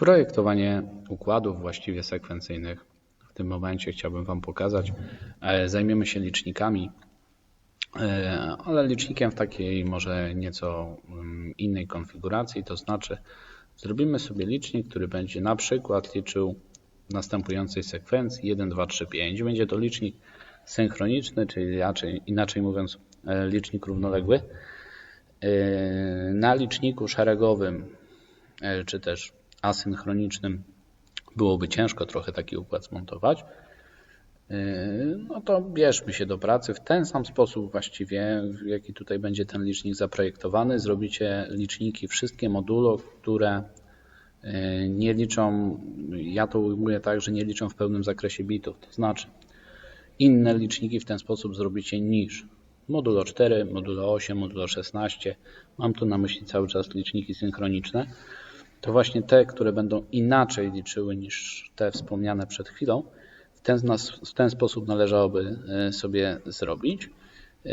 Projektowanie układów właściwie sekwencyjnych. W tym momencie chciałbym Wam pokazać. E, Zajmiemy się licznikami, e, ale licznikiem w takiej może nieco mm, innej konfiguracji, to znaczy zrobimy sobie licznik, który będzie na przykład liczył w następującej sekwencji 1, 2, 3, 5. Będzie to licznik synchroniczny, czyli inaczej, inaczej mówiąc e, licznik równoległy. Na liczniku szeregowym czy też asynchronicznym byłoby ciężko trochę taki układ zmontować, yy, no to bierzmy się do pracy w ten sam sposób właściwie, w jaki tutaj będzie ten licznik zaprojektowany. Zrobicie liczniki, wszystkie modulo, które yy, nie liczą, ja to ujmuję tak, że nie liczą w pełnym zakresie bitów, to znaczy inne liczniki w ten sposób zrobicie niż modulo 4, modulo 8, modulo 16. Mam tu na myśli cały czas liczniki synchroniczne to właśnie te, które będą inaczej liczyły niż te wspomniane przed chwilą, w ten, w ten sposób należałoby e, sobie zrobić. E,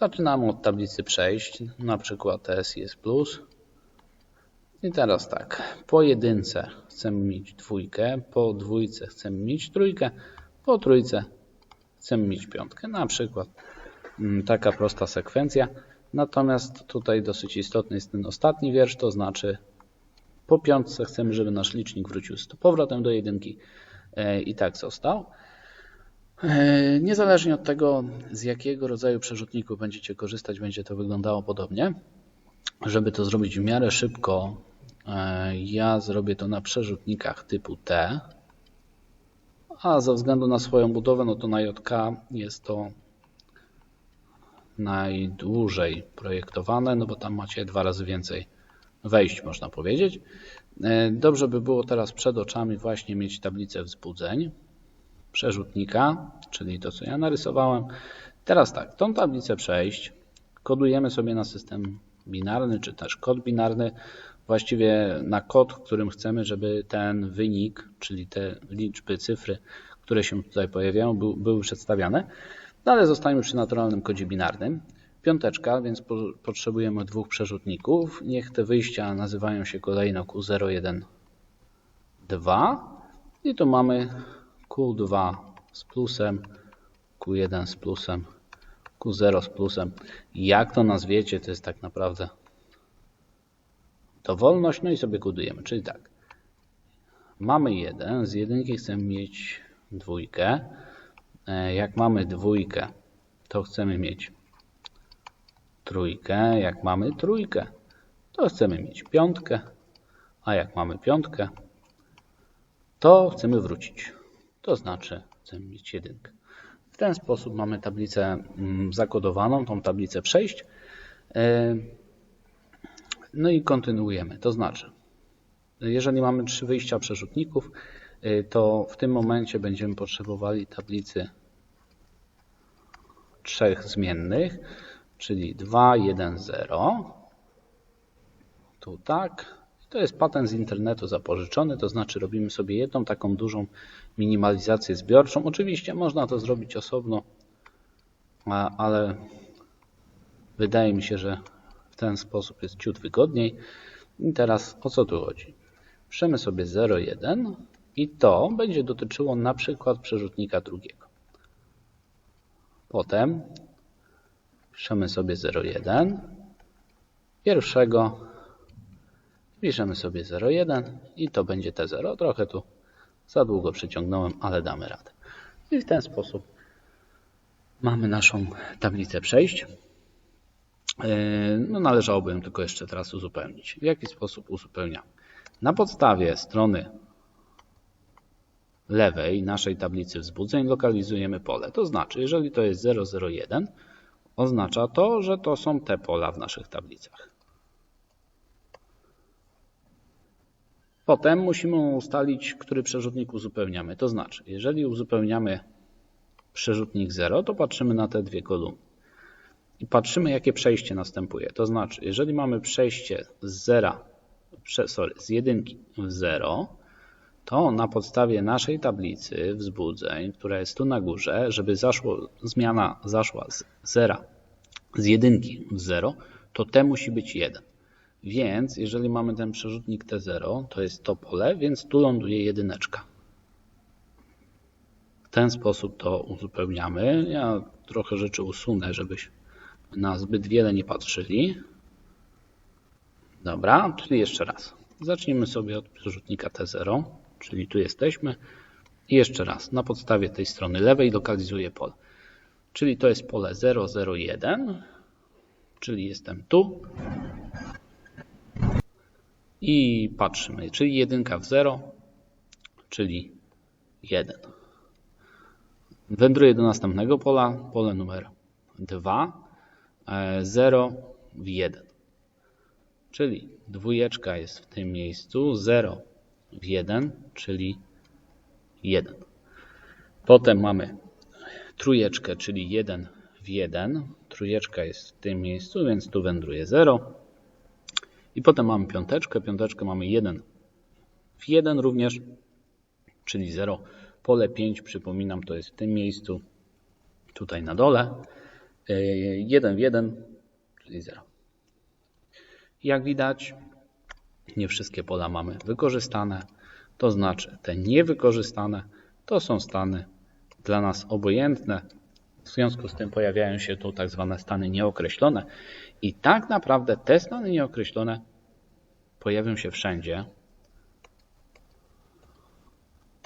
zaczynamy od tablicy przejść, na przykład S jest plus. I teraz tak, po jedynce chcemy mieć dwójkę, po dwójce chcemy mieć trójkę, po trójce chcemy mieć piątkę. Na przykład mm, taka prosta sekwencja. Natomiast tutaj dosyć istotny jest ten ostatni wiersz, to znaczy po piątce chcemy, żeby nasz licznik wrócił z powrotem do jedynki e, i tak został. E, niezależnie od tego, z jakiego rodzaju przerzutniku będziecie korzystać, będzie to wyglądało podobnie. Żeby to zrobić w miarę szybko, e, ja zrobię to na przerzutnikach typu T, a ze względu na swoją budowę, no to na JK jest to najdłużej projektowane, no bo tam macie dwa razy więcej wejść, można powiedzieć. E, dobrze by było teraz przed oczami właśnie mieć tablicę wzbudzeń przerzutnika, czyli to, co ja narysowałem. Teraz tak, tą tablicę przejść kodujemy sobie na system binarny, czy też kod binarny, właściwie na kod, w którym chcemy, żeby ten wynik, czyli te liczby, cyfry, które się tutaj pojawiają, były przedstawiane. No zostajemy przy naturalnym kodzie binarnym piąteczka, więc po, potrzebujemy dwóch przerzutników. Niech te wyjścia nazywają się kolejno Q0, 1, 2. I tu mamy Q2 z plusem, Q1 z plusem, Q0 z plusem. Jak to nazwiecie, to jest tak naprawdę dowolność. No i sobie kodujemy, czyli tak. Mamy jeden, z jedynki chcemy mieć dwójkę. E, jak mamy dwójkę, to chcemy mieć trójkę, jak mamy trójkę, to chcemy mieć piątkę, a jak mamy piątkę, to chcemy wrócić. To znaczy chcemy mieć jedynkę. W ten sposób mamy tablicę mm, zakodowaną, tą tablicę przejść. E, no i kontynuujemy. To znaczy, jeżeli mamy trzy wyjścia przerzutników, e, to w tym momencie będziemy potrzebowali tablicy trzech zmiennych czyli 2, 1, 0. Tu tak. To jest patent z internetu zapożyczony, to znaczy robimy sobie jedną taką dużą minimalizację zbiorczą. Oczywiście można to zrobić osobno, ale wydaje mi się, że w ten sposób jest ciut wygodniej. I teraz o co tu chodzi? Piszemy sobie 0,1 i to będzie dotyczyło na przykład przerzutnika drugiego. Potem Piszemy sobie 0,1. Pierwszego piszemy sobie 0,1 i to będzie T0. Trochę tu za długo przyciągnąłem, ale damy radę. I w ten sposób mamy naszą tablicę przejść. E, no, należałoby ją tylko jeszcze teraz uzupełnić. W jaki sposób uzupełniamy? Na podstawie strony lewej naszej tablicy wzbudzeń lokalizujemy pole. To znaczy, jeżeli to jest 001, Oznacza to, że to są te pola w naszych tablicach. Potem musimy ustalić, który przerzutnik uzupełniamy. To znaczy, jeżeli uzupełniamy przerzutnik 0, to patrzymy na te dwie kolumny. I patrzymy, jakie przejście następuje. To znaczy, jeżeli mamy przejście z 0, sorry, z 1 w 0, to na podstawie naszej tablicy wzbudzeń, która jest tu na górze, żeby zaszło, zmiana zaszła z zera z jedynki w 0, to t musi być 1. Więc jeżeli mamy ten przerzutnik T0, to jest to pole, więc tu ląduje jedyneczka. W ten sposób to uzupełniamy. Ja trochę rzeczy usunę, żebyś na zbyt wiele nie patrzyli. Dobra, czyli jeszcze raz. Zacznijmy sobie od przerzutnika T0, czyli tu jesteśmy. I jeszcze raz, na podstawie tej strony lewej lokalizuję pole. Czyli to jest pole 001, czyli jestem tu. I patrzymy, czyli jedynka w 0, czyli 1. Wędruję do następnego pola, pole numer 2, 0 w 1. Czyli dwójeczka jest w tym miejscu, 0 w 1, czyli 1. Potem mamy trójeczkę, czyli 1 w 1. Trójeczka jest w tym miejscu, więc tu wędruje 0. I potem mamy piąteczkę. Piąteczkę mamy 1 w 1 również, czyli 0. Pole 5, przypominam, to jest w tym miejscu, tutaj na dole. 1 w 1, czyli 0. Jak widać, nie wszystkie pola mamy wykorzystane. To znaczy, te niewykorzystane to są stany dla nas obojętne. W związku z tym pojawiają się tu tak zwane stany nieokreślone. I tak naprawdę te stany nieokreślone pojawią się wszędzie,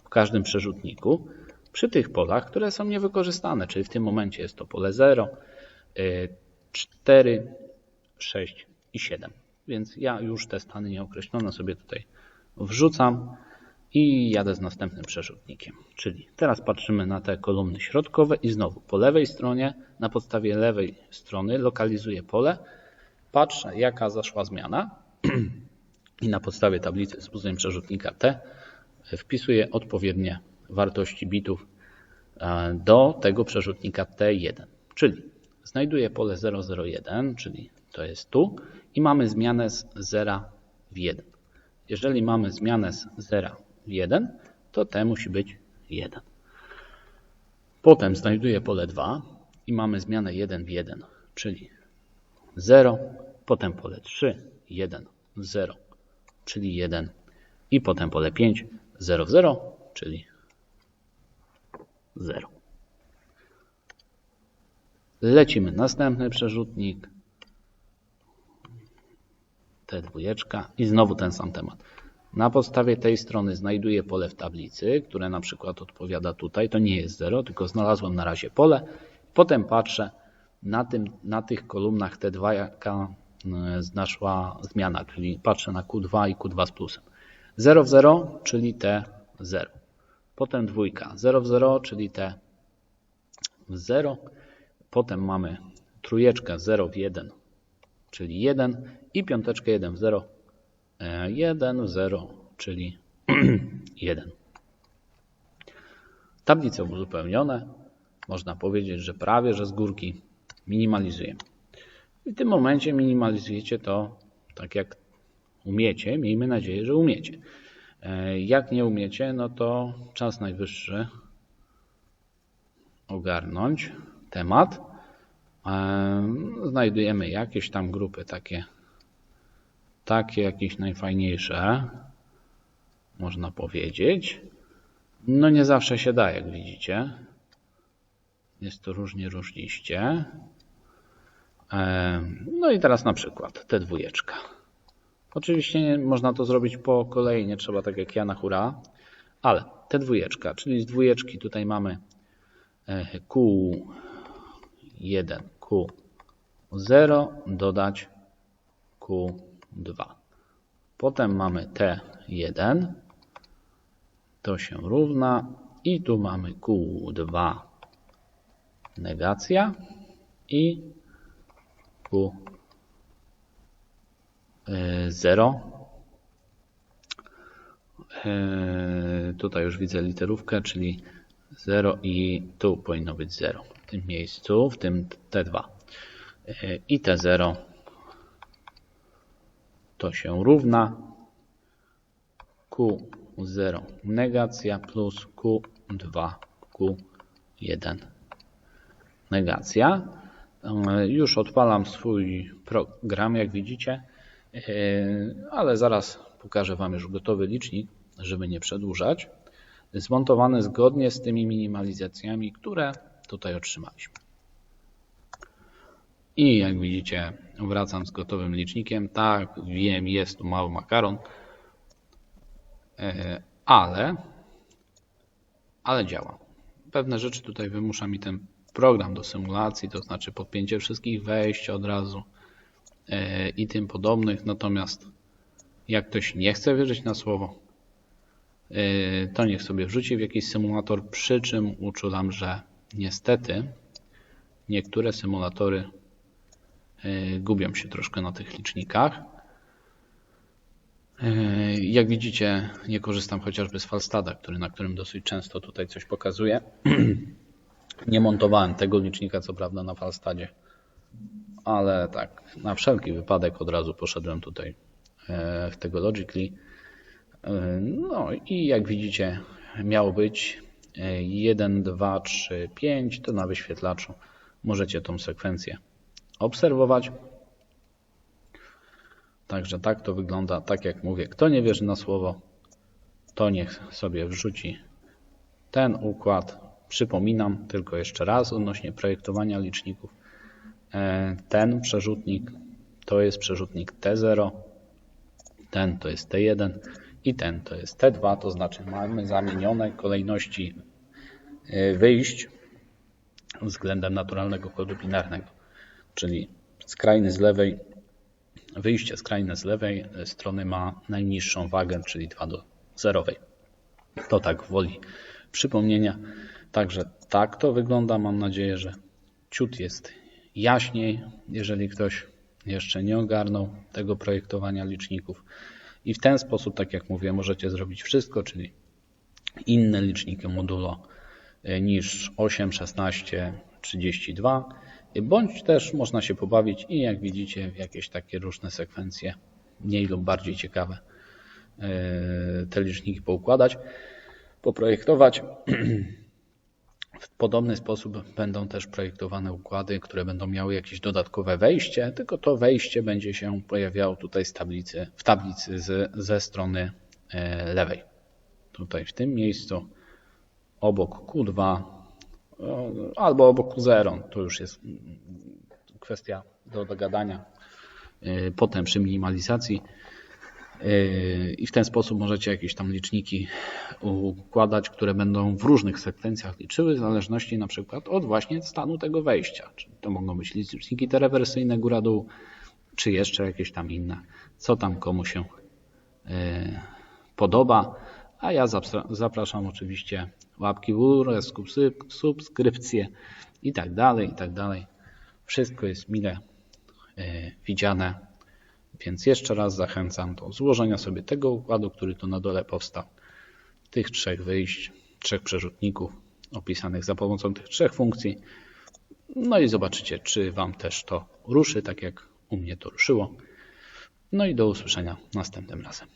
w każdym przerzutniku, przy tych polach, które są niewykorzystane. Czyli w tym momencie jest to pole 0, 4, 6 i 7. Więc ja już te stany nieokreślone sobie tutaj wrzucam i jadę z następnym przerzutnikiem. Czyli teraz patrzymy na te kolumny środkowe i znowu po lewej stronie, na podstawie lewej strony lokalizuję pole, patrzę jaka zaszła zmiana i na podstawie tablicy z względem przerzutnika T wpisuję odpowiednie wartości bitów e, do tego przerzutnika T1. Czyli znajduję pole 001, czyli to jest tu i mamy zmianę z 0 w 1. Jeżeli mamy zmianę z 0 w 1, to T musi być 1. Potem znajduję pole 2 i mamy zmianę 1 w 1, czyli 0, potem pole 3, 1, 0, czyli 1 i potem pole 5, 0 w 0, czyli 0. Lecimy następny przerzutnik. T2 i znowu ten sam temat. Na podstawie tej strony znajduję pole w tablicy, które na przykład odpowiada tutaj. To nie jest 0, tylko znalazłem na razie pole. Potem patrzę na, tym, na tych kolumnach T2, jaka naszła zmiana, czyli patrzę na Q2 i Q2 z plusem. 0 w 0, czyli T0. Potem dwójka 0 w 0, czyli T w 0. Potem mamy trójeczkę 0 w 1, czyli 1 i piąteczkę 1 w 0, 1 w 0, czyli 1. Tablice uzupełnione. Można powiedzieć, że prawie, że z górki minimalizujemy. I w tym momencie minimalizujecie to tak jak umiecie. Miejmy nadzieję, że umiecie. Jak nie umiecie, no to czas najwyższy ogarnąć temat. Znajdujemy jakieś tam grupy takie takie jakieś najfajniejsze, można powiedzieć. No nie zawsze się da, jak widzicie. Jest to różnie różniście. No i teraz na przykład te dwójeczka. Oczywiście można to zrobić po kolei, nie trzeba tak jak ja na hura, ale te dwójeczka, czyli z dwójeczki tutaj mamy Q1, Q0 dodać Q 2. Potem mamy T1, to się równa. I tu mamy Q2 negacja. I Q0. E, tutaj już widzę literówkę, czyli 0 i tu powinno być 0 w tym miejscu, w tym T2. E, I T0 to się równa Q0 negacja plus Q2 Q1 negacja. Już odpalam swój program, jak widzicie. Ale zaraz pokażę Wam już gotowy licznik, żeby nie przedłużać. Zmontowany zgodnie z tymi minimalizacjami, które tutaj otrzymaliśmy. I jak widzicie, wracam z gotowym licznikiem. Tak, wiem, jest tu mały makaron, e, ale, ale działa. Pewne rzeczy tutaj wymusza mi ten program do symulacji, to znaczy podpięcie wszystkich wejść od razu e, i tym podobnych. Natomiast jak ktoś nie chce wierzyć na słowo, e, to niech sobie wrzuci w jakiś symulator, przy czym uczulam, że niestety niektóre symulatory E, gubią się troszkę na tych licznikach. E, jak widzicie, nie korzystam chociażby z Falstada, który, na którym dosyć często tutaj coś pokazuje. Nie montowałem tego licznika, co prawda, na Falstadzie, ale tak, na wszelki wypadek od razu poszedłem tutaj e, w tego Logically. No i jak widzicie, miało być 1, 2, 3, 5, to na wyświetlaczu możecie tą sekwencję obserwować. Także tak to wygląda, tak jak mówię. Kto nie wierzy na słowo, to niech sobie wrzuci ten układ. Przypominam tylko jeszcze raz odnośnie projektowania liczników. E, ten przerzutnik to jest przerzutnik T0, ten to jest T1 i ten to jest T2, to znaczy mamy zamienione kolejności e, wyjść względem naturalnego kodu binarnego czyli skrajny z lewej, wyjście skrajne z lewej strony ma najniższą wagę, czyli 2 do zerowej. To tak woli przypomnienia. Także tak to wygląda. Mam nadzieję, że ciut jest jaśniej, jeżeli ktoś jeszcze nie ogarnął tego projektowania liczników. I w ten sposób, tak jak mówię, możecie zrobić wszystko, czyli inne liczniki modulo e, niż 8, 16, 32 bądź też można się pobawić i jak widzicie w jakieś takie różne sekwencje, mniej lub bardziej ciekawe, e, te liczniki poukładać, poprojektować. W podobny sposób będą też projektowane układy, które będą miały jakieś dodatkowe wejście, tylko to wejście będzie się pojawiało tutaj z tablicy, w tablicy z, ze strony e, lewej. Tutaj w tym miejscu obok Q2 albo obok zero. To już jest kwestia do dogadania y, potem przy minimalizacji. Y, I w ten sposób możecie jakieś tam liczniki układać, które będą w różnych sekwencjach liczyły, w zależności na przykład od właśnie stanu tego wejścia. Czyli to mogą być liczniki te rewersyjne góra-dół, czy jeszcze jakieś tam inne, co tam komu się y, podoba. A ja zapraszam oczywiście łapki w górę, subskrypcje i tak dalej, i tak dalej. Wszystko jest mile e, widziane, więc jeszcze raz zachęcam do złożenia sobie tego układu, który tu na dole powstał. Tych trzech wyjść, trzech przerzutników opisanych za pomocą tych trzech funkcji. No i zobaczycie, czy Wam też to ruszy, tak jak u mnie to ruszyło. No i do usłyszenia następnym razem.